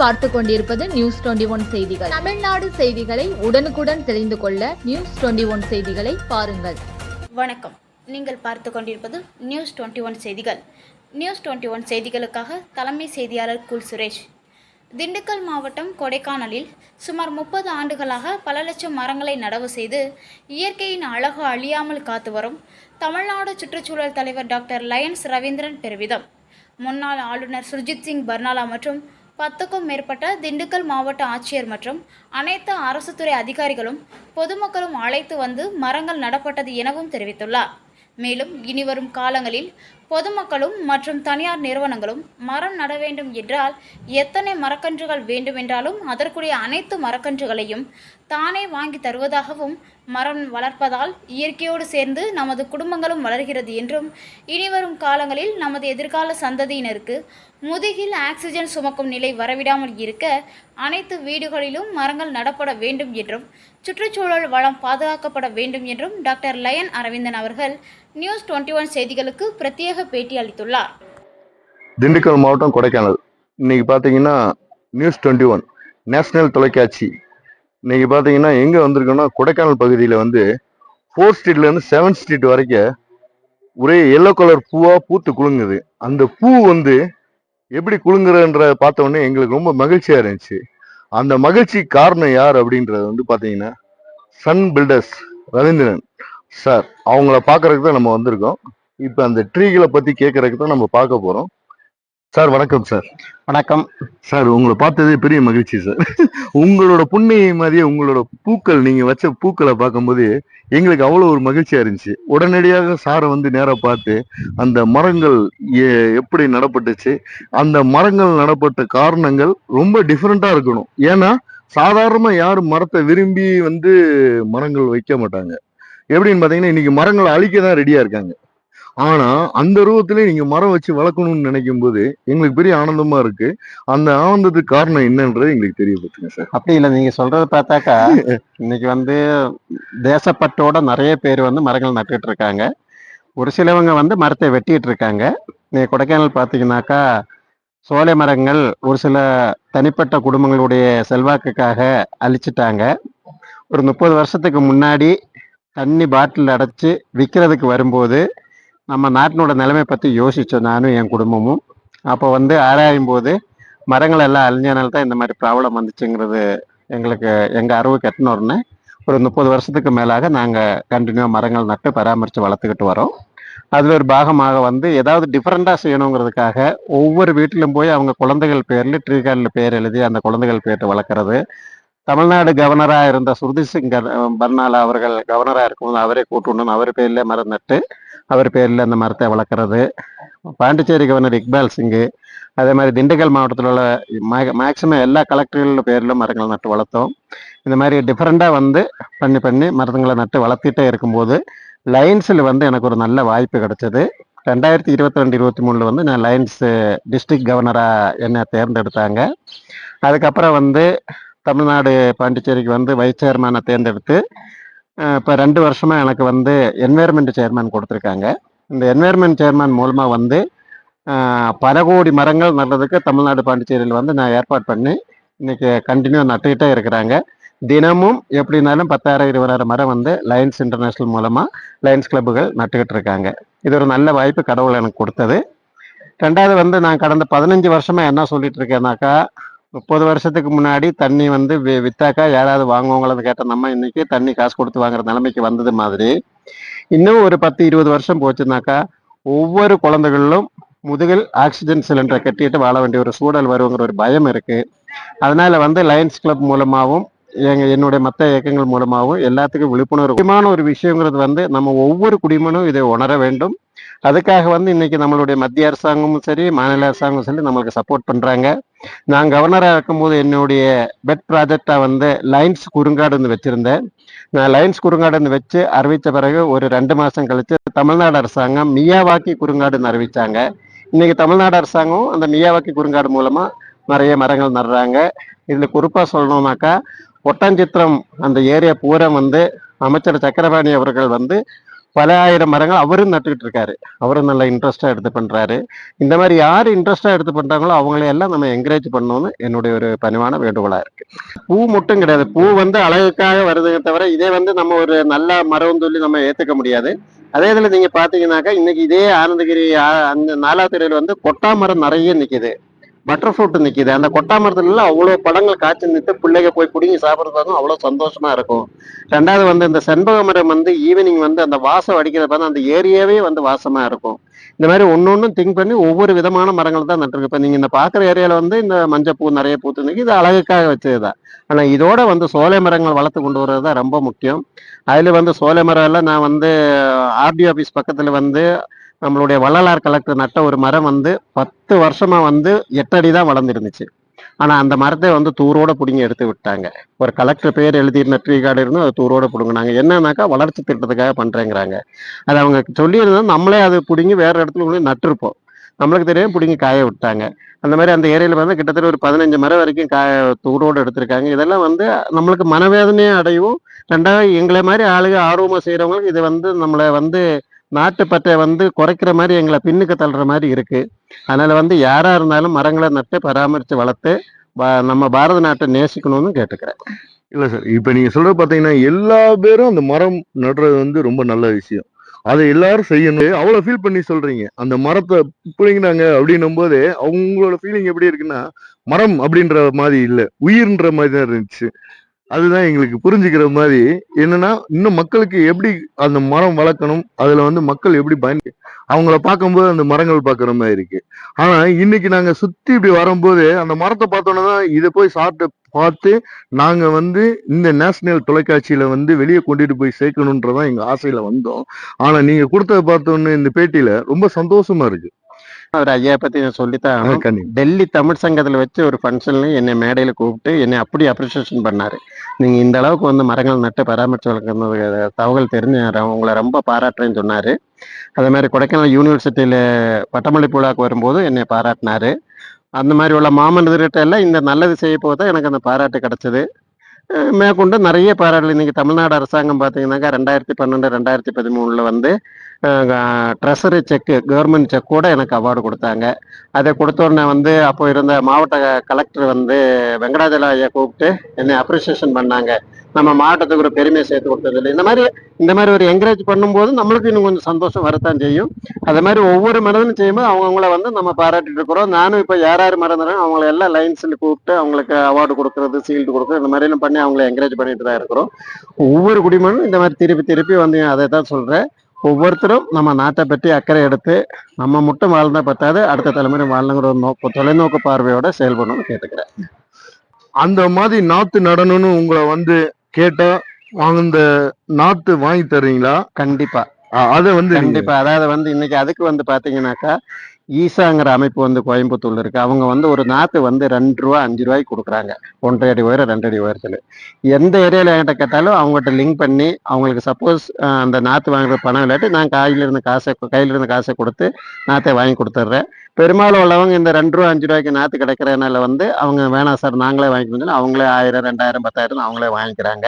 பார்த்து கொண்டிருப்பது news twenty one செய்திகள். தமிழ்நாடு செய்திகளை உடனுக்குடன் தெரிந்து கொள்ள நியூஸ் டுவெண்டி ஒன் செய்திகளை பாருங்கள். வணக்கம். நீங்கள் பார்த்து கொண்டிருப்பது நியூஸ் டுவெண்ட்டி ஒன் செய்திகள். நியூஸ் டுவெண்ட்டி ஒன் செய்திகளுக்காக தலைமை செய்தியாளர் குல் சுரேஷ். திண்டுக்கல் மாவட்டம் கொடைக்கானலில் சுமார் முப்பது ஆண்டுகளாக பல லட்சம் மரங்களை நடவு செய்து இயற்கையின் அழகு அழியாமல் காத்து வரும் தமிழ்நாடு சுற்றுச்சூழல் தலைவர் டாக்டர் லயன்ஸ் ரவீந்திரன் பெருமிதம். முன்னாள் ஆளுநர் சுர்ஜித் சிங் பர்னாலா மற்றும் பத்துக்கும் மேற்பட்ட திண்டுக்கல் மாவட்ட ஆட்சியர் மற்றும் அனைத்து அரசு துறை அதிகாரிகளும் பொதுமக்களும் அழைத்து வந்து மரங்கள் நடப்பட்டது எனவும் தெரிவித்துள்ளார். மேலும் இனிவரும் காலங்களில் பொதுமக்களும் மற்றும் தனியார் நிறுவனங்களும் மரம் நட வேண்டும் என்றால் எத்தனை மரக்கன்றுகள் வேண்டுமென்றாலும் அதற்குரிய அனைத்து மரக்கன்றுகளையும் தானே வாங்கி தருவதாகவும் மரம் வளர்ப்பதால் இயற்கையோடு சேர்ந்து நமது குடும்பங்களும் வளர்கிறது என்றும் இனிவரும் காலங்களில் நமது எதிர்கால சந்ததியினருக்கு முதுகில் ஆக்சிஜன் சுமக்கும் நிலை வரவிடாமல் இருக்க அனைத்து வீடுகளிலும் மரங்கள் நடப்பட வேண்டும் என்றும் சுற்றுச்சூழல் வளம் பாதுகாக்கப்பட வேண்டும் என்றும் டாக்டர் லயன் அரவிந்தன் அவர்கள் நியூஸ் டுவெண்ட்டி ஒன் செய்திகளுக்கு பிரத்யேக பேட்டி அளித்துள்ளார். திண்டுக்கல் மாவட்டம் கொடைக்கானல். இன்னைக்கு பார்த்தீங்கன்னா நியூஸ் டுவெண்ட்டி ஒன் நேஷனல் தொலைக்காட்சி. இன்னைக்கு பார்த்தீங்கன்னா எங்கே வந்திருக்கோன்னா கொடைக்கானல் பகுதியில் வந்து ஃபோர்த் ஸ்ட்ரீட்லேருந்து செவன்த் ஸ்ட்ரீட் வரைக்கும் ஒரே எல்லோ கலர் பூவாக பூத்து குலுங்குது. அந்த பூ வந்து எப்படி குலுங்குறன்ற பார்த்த உடனே எங்களுக்கு ரொம்ப மகிழ்ச்சியாக இருந்துச்சு. அந்த மகிழ்ச்சி காரணம் யார் அப்படின்றது வந்து பார்த்தீங்கன்னா சன் பில்டர்ஸ் ரவீந்திரன். சார் அவங்கள பார்க்கறதுக்கு தான் நம்ம வந்திருக்கோம். இப்போ அந்த ட்ரீகளை பற்றி கேட்கறதுக்கு தான் நம்ம பார்க்க போகிறோம் சார் வணக்கம் சார். வணக்கம். சார் உங்களை பார்த்ததே பெரிய மகிழ்ச்சி சார். உங்களோட புண்ணிய மாதிரியே உங்களோட பூக்கள் நீங்க வச்ச பூக்களை பார்க்கும்போது எங்களுக்கு அவ்வளோ ஒரு மகிழ்ச்சியா இருந்துச்சு. உடனடியாக சாரை வந்து நேரா பார்த்து அந்த மரங்கள் எப்படி நடப்பட்டுச்சு அந்த மரங்கள் நடப்பட்ட காரணங்கள் ரொம்ப டிஃப்ரெண்டா இருக்கணும். ஏன்னா சாதாரணமா யாரும் மரத்தை விரும்பி வந்து மரங்கள் வைக்க மாட்டாங்க. எப்படின்னு பாத்தீங்கன்னா இன்னைக்கு மரங்களை அழிக்க தான் ரெடியா இருக்காங்க. ஆனா அந்த ரூபத்திலே நீங்க மரம் வச்சு வளர்க்கணும்னு நினைக்கும் போது எங்களுக்கு பெரிய ஆனந்தமா இருக்கு. அந்த ஆனந்தத்துக்கு காரணம் என்னன்றது எங்களுக்கு தெரியப்படுத்துங்க சார். அப்படி இல்லை நீங்க சொல்றத பார்த்தாக்கா இன்னைக்கு வந்து தேசப்பற்றோட நிறைய பேர் வந்து மரங்கள் நட்டுட்டு இருக்காங்க. ஒரு சிலவங்க வந்து மரத்தை வெட்டிட்டு இருக்காங்க. நீங்க கொடைக்கானல் பார்த்தீங்கன்னாக்கா சோலை மரங்கள் ஒரு சில தனிப்பட்ட குடும்பங்களுடைய செல்வாக்குக்காக அழிச்சிட்டாங்க. ஒரு முப்பது வருஷத்துக்கு முன்னாடி தண்ணி பாட்டில் அடைச்சி விற்கிறதுக்கு வரும்போது நம்ம நாட்டினோட நிலைமை பற்றி யோசித்தோம் நானும் என் குடும்பமும். அப்போ வந்து ஆராயும் போது மரங்கள் எல்லாம் அழிஞ்சனால தான் இந்த மாதிரி ப்ராப்ளம் வந்துச்சுங்கிறது எங்களுக்கு எங்கள் அறிவு கட்டின உடனே ஒரு முப்பது வருஷத்துக்கு மேலாக நாங்கள் கண்டினியூ மரங்கள் நட்டு பராமரித்து வளர்த்துக்கிட்டு வரோம். அதில் ஒரு பாகமாக வந்து ஏதாவது டிஃப்ரெண்ட்டாக செய்யணுங்கிறதுக்காக ஒவ்வொரு வீட்டிலும் போய் அவங்க குழந்தைகள் பேரில் ட்ரீ கார்டில் பேர் எழுதி அந்த குழந்தைகள் பேர்ட்டு வளர்க்குறது தமிழ்நாடு கவர்னராக இருந்த சுருதி சிங் பர்னாலா அவர்கள் கவர்னராக இருக்கும்போது அவரே கூட்டுணும் அவர் பேரில் மரம் நட்டு அவர் பேரில் அந்த மரத்தை வளர்க்குறது. பாண்டிச்சேரி கவர்னர் இக்பால் சிங்கு அதே மாதிரி திண்டுக்கல் மாவட்டத்தில் உள்ள மேக்சிமம் எல்லா கலெக்டர்கள் பேரிலும் மரங்களை நட்டு வளர்த்தோம். இந்த மாதிரி டிஃப்ரெண்ட்டாக வந்து பண்ணி பண்ணி மரங்களை நட்டு வளர்த்திட்டே இருக்கும்போது லைன்ஸில் வந்து எனக்கு ஒரு நல்ல வாய்ப்பு கிடைச்சது. ரெண்டாயிரத்தி இருபத்தி ரெண்டு இருபத்தி மூணில் வந்து நான் லைன்ஸு டிஸ்ட்ரிக்ட் கவர்னராக என்னை தேர்ந்தெடுத்தாங்க. அதுக்கப்புறம் வந்து தமிழ்நாடு பாண்டிச்சேரிக்கு வந்து வைஸ் சேர்மனை தேர்ந்தெடுத்து இப்போ ரெண்டு வருஷமாக எனக்கு வந்து என்வைர்மெண்ட் சேர்மேன் கொடுத்துருக்காங்க. இந்த என்வைர்மெண்ட் சேர்மேன் மூலமாக வந்து பல கோடி மரங்கள் நடுறதுக்கு தமிழ்நாடு பாண்டிச்சேரியில் வந்து நான் ஏற்பாடு பண்ணி இன்னைக்கு கண்டினியூ நட்டுக்கிட்டே இருக்கிறாங்க. தினமும் எப்படினாலும் பத்தாயிரம் இருபதாயிரம் மரம் வந்து லயன்ஸ் இன்டர்நேஷனல் மூலமாக லயன்ஸ் கிளப்புகள் நட்டுக்கிட்டு இருக்காங்க. இது ஒரு நல்ல வாய்ப்பு கடவுள் எனக்கு கொடுத்தது. ரெண்டாவது வந்து நான் கடந்த பதினஞ்சு வருஷமாக என்ன சொல்லிட்டு இருக்கேன்னாக்கா முப்பது வருஷத்துக்கு முன்னாடி தண்ணி வந்து வி- வித்தாக்கா யாராவது வாங்குவாங்களன்னு கேட்ட நம்ம இன்னைக்கு தண்ணி காசு கொடுத்து வாங்குற நிலைமைக்கு வந்தது மாதிரி. இன்னும் ஒரு பத்து இருபது வருஷம் போச்சுனாக்கா ஒவ்வொரு குழந்தைகளிலும் முதுகில் ஆக்சிஜன் சிலிண்டரை கட்டிட்டு வாழ வேண்டிய ஒரு சூழல் வருங்கிற ஒரு பயம் இருக்கு. அதனால வந்து லயன்ஸ் கிளப் மூலமாகவும் எங்க என்னுடைய மற்ற இயக்கங்கள் மூலமாகவும் எல்லாத்துக்கும் விழிப்புணர்வு முக்கியமான ஒரு விஷயங்கிறது வந்து நம்ம ஒவ்வொரு குடிமனும் இதை உணர வேண்டும். அதுக்காக வந்து இன்னைக்கு நம்மளுடைய மத்திய அரசாங்கமும் சரி மாநில அரசாங்கமும் சரி நம்மளுக்கு சப்போர்ட் பண்றாங்க. நான் கவர்னராக இருக்கும்போது என்னுடைய பெட் ப்ராஜெக்டா வந்து லைன்ஸ் குறுங்காடுன்னு வச்சிருந்தேன். நான் லைன்ஸ் குறுங்காடுன்னு வச்சு அறிவித்த பிறகு ஒரு ரெண்டு மாசம் கழிச்சு தமிழ்நாடு அரசாங்கம் மியாவாக்கி குறுங்காடுன்னு அறிவிச்சாங்க. இன்னைக்கு தமிழ்நாடு அரசாங்கம் அந்த மியாவாக்கி குறுங்காடு மூலமா நிறைய மரங்கள் நடுறாங்க. இதுல குறிப்பா சொல்லணும்னாக்கா ஒட்டஞ்சித்திரம் அந்த ஏரியா பூரா வந்து அமைச்சர் சக்கரபாணி அவர்கள் வந்து பல ஆயிரம் மரங்கள் அவரும் நட்டுக்கிட்டு இருக்காரு. அவரும் நல்ல இன்ட்ரெஸ்டாக எடுத்து பண்ணுறாரு இந்த மாதிரி யார் இன்ட்ரெஸ்டாக எடுத்து பண்ணுறாங்களோ அவங்களையெல்லாம் நம்ம என்கரேஜ் பண்ணணும்னு என்னுடைய ஒரு பணிவான வேண்டுகோளாக இருக்கு. பூ மட்டும் கிடையாது. பூ வந்து அழகுக்காக வருதுங்க தவிர இதே வந்து நம்ம ஒரு நல்ல மரம் சொல்லி நம்ம ஏற்றுக்க முடியாது. அதே இதில் நீங்கள் பார்த்தீங்கன்னாக்கா இன்னைக்கு இதே ஆனந்தகிரி ஆ- அந்த நாலாத்துறையில வந்து கொட்டா மரம் நிறைய நிற்கிது பட்டர் ஃப்ரூட் நிற்கிது அந்த கொட்டா மரத்துல எல்லாம் பழங்கள் காய்ச்சி நின்று பிள்ளைங்க போய் பிடிங்கி சாப்பிட்றதுக்கும் அவ்வளோ சந்தோஷமா இருக்கும். ரெண்டாவது வந்து இந்த செண்பக மரம் வந்து ஈவினிங் வந்து அந்த வாசம் அடிக்கிறத பார்த்து அந்த ஏரியாவே வந்து வாசமா இருக்கும். இந்த மாதிரி ஒன்று ஒன்றும் திங்க் பண்ணி ஒவ்வொரு விதமான மரங்கள் தான் நட்டுருக்கு இப்போ நீங்கள் இந்த பார்க்குற ஏரியாவில் வந்து இந்த மஞ்சள் பூ நிறைய பூத்து நிக்கு இது அழகுக்காக வச்சதுதான். ஆனால் இதோட வந்து சோலை மரங்கள் வளர்த்து கொண்டு வர்றது தான் ரொம்ப முக்கியம். அதில் வந்து சோலை மரம் எல்லாம் நான் வந்து ஆர்டி ஆஃபீஸ் பக்கத்தில் வந்து நம்மளுடைய வள்ளலார் கலெக்டர் நட்ட ஒரு மரம் வந்து பத்து வருஷமா வந்து எட்டடி தான் வளர்ந்துருந்துச்சு. ஆனா அந்த மரத்தை வந்து தூரோட பிடுங்கி எடுத்து விட்டாங்க. ஒரு கலெக்டர் பேர் எழுதியிருந்த ட்ரீ கார்டு இருந்தும் அது தூரோட பிடுங்கினாங்க. என்னன்னாக்கா வளர்ச்சி திட்டத்துக்காக பண்றேங்கிறாங்க. அது அவங்க சொல்லியிருந்தா நம்மளே அது பிடுங்கி வேற இடத்துல கொண்டு நட்டிருப்போம். நம்மளுக்கு தெரியும் பிடுங்கி காய விட்டாங்க. அந்த மாதிரி அந்த ஏரியாவில் வந்து கிட்டத்தட்ட ஒரு பதினஞ்சு மரம் வரைக்கும் காய தூரோடு எடுத்திருக்காங்க. இதெல்லாம் வந்து நம்மளுக்கு மனவேதனையும் அடையும். ரெண்டாவது எங்களை மாதிரி ஆளுங்க ஆர்வமாக செய்கிறவங்களுக்கு இது வந்து நம்மளை வந்து நாட்டுப்பற்றை வந்து குறைக்கிற மாதிரி எங்களை பின்னுக்கு தள்ளுற மாதிரி இருக்கு. அதனால வந்து யாரா இருந்தாலும் மரங்களை நட்டு பராமரித்து வளர்த்து பா- நம்ம பாரத நாட்டை நேசிக்கணும்னு கேட்டுக்கிறேன். இல்ல சார் இப்ப நீங்க சொல்றது பார்த்தீங்கன்னா எல்லா பேரும் அந்த மரம் நடுறது வந்து ரொம்ப நல்ல விஷயம். அதை எல்லாரும் செய்யணும். அவ்வளவு ஃபீல் பண்ணி சொல்றீங்க. அந்த மரத்தை பிடிங்கினாங்க அப்படின்னும் போது அவங்களோட ஃபீலிங் எப்படி இருக்குன்னா மரம் அப்படின்ற மாதிரி இல்லை உயிர்ன்ற மாதிரி தான் இருந்துச்சு. அதுதான் எங்களுக்கு புரிஞ்சுக்கிற மாதிரி என்னன்னா இன்னும் மக்களுக்கு எப்படி அந்த மரம் வளர்க்கணும் அதுல வந்து மக்கள் எப்படி பயன் அவங்கள பார்க்கும்போது அந்த மரங்கள் பார்க்குற மாதிரி இருக்கு. ஆனா இன்னைக்கு நாங்க சுத்தி இப்படி வரும்போது அந்த மரத்தை பார்த்தோன்னே தான் இதை போய் சாப்பிட்டு பார்த்து நாங்க வந்து இந்த நேஷனல் தொலைக்காட்சியில வந்து வெளியே கொண்டுட்டு போய் சேர்க்கணுன்றதான் எங்க ஆசையில வந்தோம். ஆனா நீங்க கொடுத்தத பார்த்தோன்னு இந்த பேட்டியில ரொம்ப சந்தோஷமா இருக்கு. அவர் ஐயா பத்தி சொல்லித்தான் டெல்லி தமிழ் சங்கத்துல வச்சு ஒரு ஃபங்க்ஷன்ல என்னை மேடையில கூப்பிட்டு என்னை அப்படி அப்ரிசியேஷன் பண்ணாரு. நீங்க இந்த அளவுக்கு வந்து மரங்கள் நட்டு பராமரிச்சு வளர்க்கறது தகவல் தெரிஞ்சு உங்களை ரொம்ப பாராட்டுறேன்னு சொன்னாரு. அதே மாதிரி கொடைக்கானல் யூனிவர்சிட்டியில பட்டமளிப்பு விழாக்கு வரும்போது என்னை பாராட்டினாரு. அந்த மாதிரி உள்ள மாமனிதர்கிட்ட எல்லாம் இந்த நல்லது செய்ய போக தான் எனக்கு அந்த பாராட்டு கிடைச்சது. மேற்கொண்டு நிறைய பாராட்டு இன்னைக்கு தமிழ்நாடு அரசாங்கம் பார்த்தீங்கன்னாக்கா ரெண்டாயிரத்தி பன்னெண்டு ரெண்டாயிரத்தி பதிமூணில் வந்து ட்ரெஷரி செக்கு கவர்மெண்ட் செக் கூட எனக்கு அவார்டு கொடுத்தாங்க. அதை கொடுத்தோடனே வந்து அப்போ இருந்த மாவட்ட கலெக்டர் வந்து வெங்கடாஜல ஐயா கூப்பிட்டு என்னை அப்ரிசியேஷன் பண்ணாங்க. நம்ம மாவட்டத்துக்கு ஒரு பெருமையை சேர்த்து கொடுத்ததில்லை. இந்த மாதிரி இந்த மாதிரி ஒரு என்கரேஜ் பண்ணும்போது நம்மளுக்கு இன்னும் கொஞ்சம் சந்தோஷம் வரத்தான் செய்யும். அதே மாதிரி ஒவ்வொரு மனிதனும் செய்யும்போது அவங்கவுங்கள வந்து நம்ம பாராட்டிட்டு இருக்கிறோம். நானும் இப்போ யார் யார் மறந்துறேன் அவங்கள எல்லாம் லைன்ஸில் கூப்பிட்டு அவங்களுக்கு அவார்டு கொடுக்கறது சீல்டு கொடுக்குறது இந்த மாதிரிலாம் பண்ணி அவங்கள என்கரேஜ் பண்ணிட்டு தான் இருக்கிறோம். ஒவ்வொரு குடிமகனும் இந்த மாதிரி திருப்பி திருப்பி வந்து அதை தான் சொல்கிறேன் ஒவ்வொருத்தரும் நம்ம நாட்டை பற்றி அக்கறை எடுத்து நம்ம மட்டும் வாழ்ந்தா பத்தாது அடுத்த தலைமுறை வாழணுங்கிற ஒரு நோக்கு தொலைநோக்கு பார்வையோட செயல்படணும்னு கேட்டுக்கிறேன். அந்த மாதிரி நாத்து நடணும்னு உங்களை வந்து கேட்டா அந்த நாத்து வாங்கி தர்றீங்களா கண்டிப்பா. அதை வந்து கண்டிப்பா. அதாவது வந்து இன்னைக்கு அதுக்கு வந்து பாத்தீங்கன்னாக்கா ஈசாங்கிற அமைப்பு வந்து கோயம்புத்தூர்ல இருக்கு. அவங்க வந்து ஒரு நாத்து வந்து ரெண்டு ரூபா அஞ்சு ரூபாய்க்கு கொடுக்குறாங்க. ஒன்றரை அடி உயரம் ரெண்டு அடி உயரத்துல. எந்த ஏரியாவில் என்கிட்ட கேட்டாலும் அவங்ககிட்ட லிங்க் பண்ணி அவங்களுக்கு சப்போஸ் அந்த நாத்து வாங்குற பணம் இல்லாட்டி நான் கையில இருந்த காசை கையில இருந்த காசை கொடுத்து நாத்தை வாங்கி கொடுத்துட்றேன் பெரும்பாலும் உள்ளவங்க இந்த ரெண்டு ரூபா அஞ்சு ரூபாய்க்கு நாத்து கிடைக்கிறதுனால வந்து அவங்க வேணாம் சார் நாங்களே வாங்கிக்கணும் அவங்களே ஆயிரம் ரெண்டாயிரம் பத்தாயிரம் அவங்களே வாங்கிக்கிறாங்க.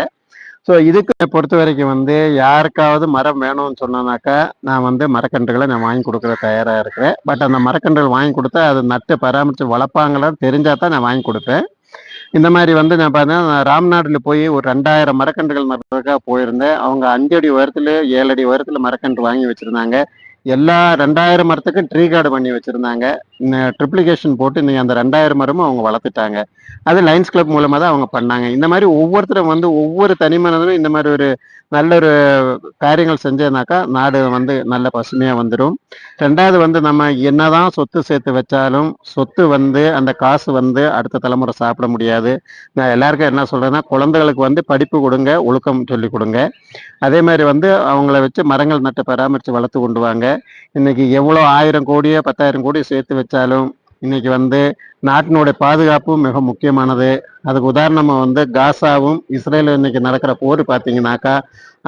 ஸோ இதுக்கு பொறுத்த வரைக்கும் வந்து யாருக்காவது மரம் வேணும்னு சொன்னாக்கா நான் வந்து மரக்கன்றுகளை நான் வாங்கி கொடுக்குற தயாராக இருக்கிறேன். பட் அந்த மரக்கன்றுகள் வாங்கி கொடுத்தா அது நட்டு பராமரித்து வளர்ப்பாங்களான்னு தெரிஞ்சால் தான் நான் வாங்கி கொடுப்பேன். இந்த மாதிரி வந்து நான் பார்த்தீங்கன்னா நான் ராம்நாடுல போய் ஒரு ரெண்டாயிரம் மரக்கன்றுகள் நடுறதுக்காக போயிருந்தேன். அவங்க அஞ்சு அடி உயரத்துல ஏழு அடி உயரத்துல மரக்கன்று வாங்கி வச்சிருந்தாங்க. எல்லா ரெண்டாயிரம் மரத்துக்கும் ட்ரீ கார்டு பண்ணி வச்சிருந்தாங்க. ட்ரிப்ளிகேஷன் போட்டு இன்றைக்கி அந்த ரெண்டாயிரம் மரமும் அவங்க வளர்த்துட்டாங்க. அது லைன்ஸ் கிளப் மூலமாக தான் அவங்க பண்ணாங்க. இந்த மாதிரி ஒவ்வொருத்தரும் வந்து ஒவ்வொரு தனி மனிதனும் இந்த மாதிரி ஒரு நல்ல ஒரு காரியங்கள் செஞ்சதுனாக்கா நாடு வந்து நல்ல பசுமையாக வந்துடும் ரெண்டாவது வந்து நம்ம என்னதான் சொத்து சேர்த்து வச்சாலும் சொத்து வந்து அந்த காசு வந்து அடுத்த தலைமுறை சாப்பிட முடியாது. நான் எல்லாருக்கும் என்ன சொல்கிறேன்னா குழந்தைகளுக்கு வந்து படிப்பு கொடுங்க ஒழுக்கம் சொல்லி கொடுங்க. அதே மாதிரி வந்து அவங்கள வச்சு மரங்கள் நட்டு பராமரித்து வளர்த்து கொண்டு வாங்க. இன்னைக்கு எவ்வளோ ஆயிரம் கோடியோ பத்தாயிரம் கோடியோ சேர்த்து வச்சு வச்சாலும் இன்னைக்கு வந்து நாட்டினுடைய பாதுகாப்பு மிக முக்கியமானது. அதுக்கு உதாரணமாக வந்து காசாவும் இஸ்ரேலும் இன்னைக்கு நடக்கிற போர் பார்த்தீங்கன்னாக்கா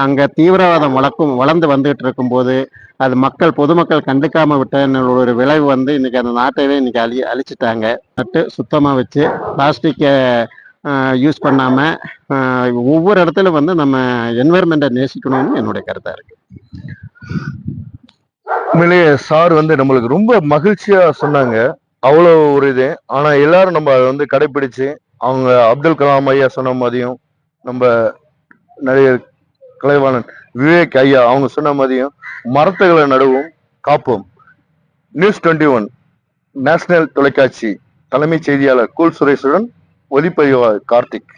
அங்கே தீவிரவாதம் வளர்க்கும் வளர்ந்து வந்துகிட்டு இருக்கும்போது அது மக்கள் பொதுமக்கள் கண்டுக்காம விட்ட ஒரு விளைவு வந்து இன்னைக்கு அந்த நாட்டையே இன்னைக்கு அழி அழிச்சிட்டாங்க. நட்டு சுத்தமாக வச்சு பிளாஸ்டிக்கை யூஸ் பண்ணாம ஒவ்வொரு இடத்துல வந்து நம்ம என்வரன்மெண்ட்டை நேசிக்கணும்னு என்னுடைய கருத்தா இருக்கு. உண்மையிலேயே சார் வந்து நம்மளுக்கு ரொம்ப மகிழ்ச்சியா சொன்னாங்க. அவ்வளோ ஒரு இது. ஆனா எல்லாரும் நம்ம அதை வந்து கடைபிடிச்சு அவங்க அப்துல் கலாம் ஐயா சொன்ன மாதிரியும் நம்ம நிறைய கலைவாணன் விவேக் ஐயா அவங்க சொன்ன மாதிரியும் மரத்துகளை நடுவோம் காப்போம். நியூஸ் டுவெண்ட்டி ஒன் நேஷனல் தொலைக்காட்சி தலைமைச் செய்தியாளர் கூல் சுரேஷுடன் ஒலிப்பதிவாளர் கார்த்திக்.